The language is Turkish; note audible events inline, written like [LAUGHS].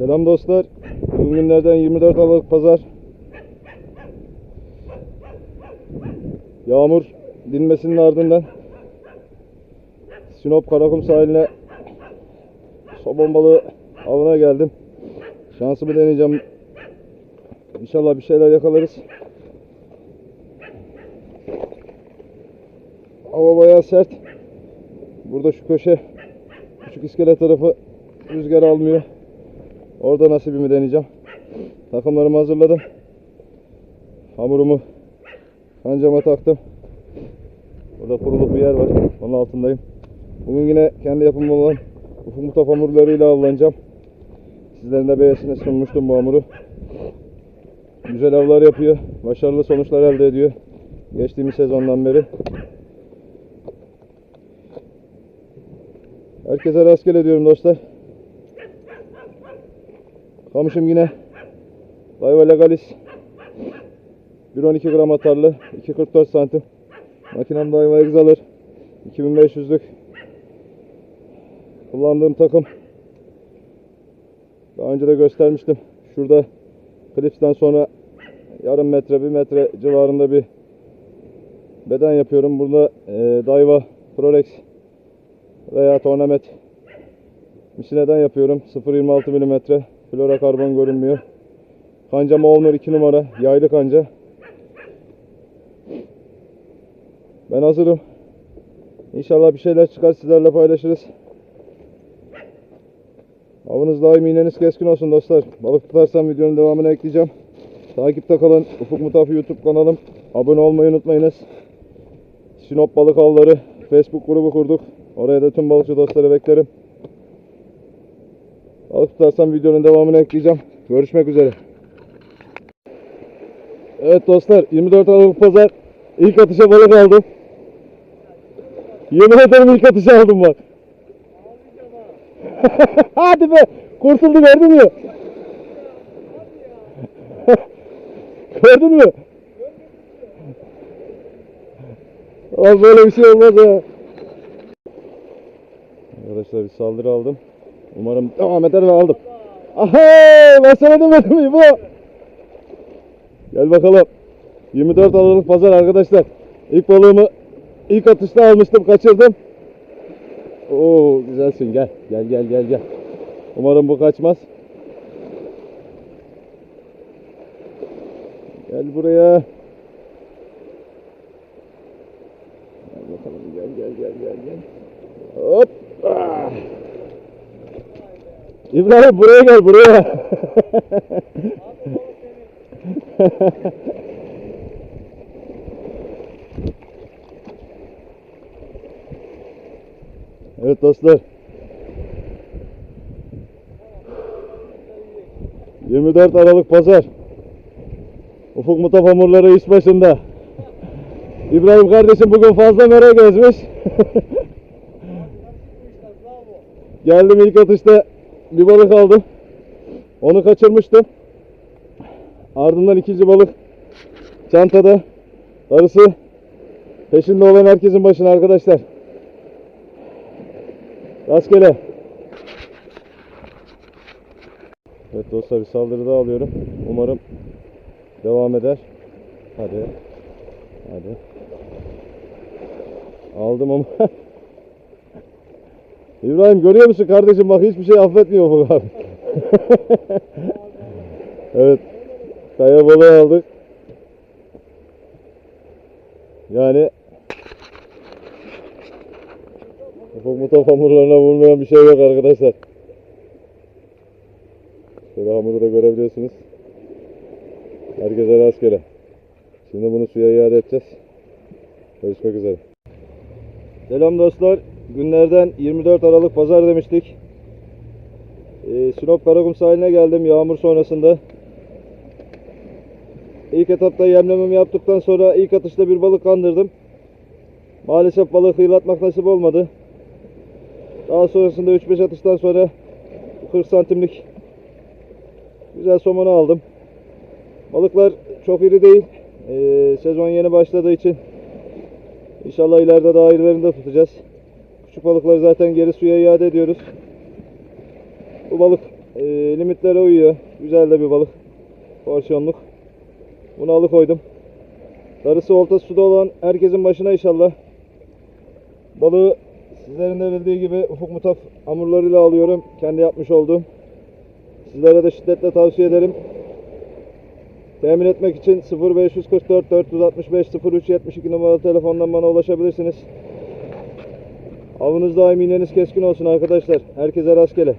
Selam dostlar. Bugünlerden 24 Aralık Pazar. Yağmur dinmesinin ardından Sinop Karakum sahiline somon balığı avına geldim. Şansımı deneyeceğim. İnşallah bir şeyler yakalarız. Hava bayağı sert. Burada şu köşe küçük iskele tarafı rüzgar almıyor. Orada nasibimi deneyeceğim. Takımlarımı hazırladım. Hamurumu kancama taktım. Burada kuruluk bir yer var. Onun altındayım. Bugün yine kendi yapımım olan ufuk mutaf hamurlarıyla avlanacağım. Sizlerin de beğenisine sunmuştum bu hamuru. Güzel avlar yapıyor. Başarılı sonuçlar elde ediyor. Geçtiğimiz sezondan beri. Herkese rastgele diyorum dostlar. Kamışım yine. Daiwa Legalis. 1.12 gram atarlı 2.44 santim. Makinem Daiwa Exaler 2500'lük Kullandığım takım. Daha önce de göstermiştim. Şurada klipsten sonra yarım metre bir metre civarında bir beden yapıyorum. Burada e, Daiwa Prorex veya Tornamet misineden yapıyorum. 0.26 mm. Flora karbon görünmüyor. Kancam Olmer 2 numara. Yaylı kanca. Ben hazırım. İnşallah bir şeyler çıkar sizlerle paylaşırız. Avınız daim iğneniz keskin olsun dostlar. Balık tutarsam videonun devamını ekleyeceğim. Takipte kalın. Ufuk Mutaf YouTube kanalım. Abone olmayı unutmayınız. Sinop Balık Avları Facebook grubu kurduk. Oraya da tüm balıkçı dostları beklerim. Balık videonun devamını ekleyeceğim. Görüşmek üzere. Evet dostlar 24 Aralık Pazar ilk atışa balık aldım. Yemin ederim ilk atışı aldım bak. [LAUGHS] Hadi be kurtuldu gördün mü? [LAUGHS] gördün mü? Abi böyle bir şey olmaz ya. Arkadaşlar bir saldırı aldım. Umarım devam eder ve aldım. Aha! Ben sana demedim mi bu? Gel bakalım. 24 Aralık pazar arkadaşlar. İlk balığımı ilk atışta almıştım kaçırdım. Oo güzelsin gel. Gel gel gel gel. Umarım bu kaçmaz. Gel buraya. Gel bakalım gel gel gel gel gel. Hop. Ah. İbrahim buraya gel buraya. [LAUGHS] evet dostlar. 24 Aralık Pazar. Ufuk Mutaf hamurları iş başında. İbrahim kardeşim bugün fazla mere gezmiş. [LAUGHS] Geldim ilk atışta bir balık aldım. Onu kaçırmıştım. Ardından ikinci balık çantada. Darısı peşinde olan herkesin başına arkadaşlar. Rastgele. Evet dostlar bir saldırı daha alıyorum. Umarım devam eder. Hadi. Hadi. Aldım ama [LAUGHS] İbrahim görüyor musun kardeşim bak hiçbir şey affetmiyor bu abi. [LAUGHS] evet. Kaya balığı aldık. Yani Ufuk mutaf hamurlarına vurmayan bir şey yok arkadaşlar. Şöyle hamuru da görebiliyorsunuz. Herkese rastgele. Şimdi bunu suya iade edeceğiz. Görüşmek üzere. Selam dostlar. Günlerden 24 Aralık Pazar demiştik. Ee, Sinop Karakum sahiline geldim yağmur sonrasında. İlk etapta yemlememi yaptıktan sonra ilk atışta bir balık kandırdım. Maalesef balığı hıylatmak nasip olmadı. Daha sonrasında 3-5 atıştan sonra 40 santimlik güzel somonu aldım. Balıklar çok iri değil. Ee, sezon yeni başladığı için İnşallah ileride daha irilerini de tutacağız. Küçük balıkları zaten geri suya iade ediyoruz. Bu balık e, limitlere uyuyor. Güzel de bir balık. Porsiyonluk. Bunu alıkoydum. Darısı oltası suda olan herkesin başına inşallah. Balığı sizlerin de bildiği gibi ufuk mutaf hamurlarıyla alıyorum. Kendi yapmış olduğum. Sizlere de şiddetle tavsiye ederim. Temin etmek için 0544 465 03 72 numaralı telefondan bana ulaşabilirsiniz. Avınız daim iğneniz keskin olsun arkadaşlar. Herkese rastgele.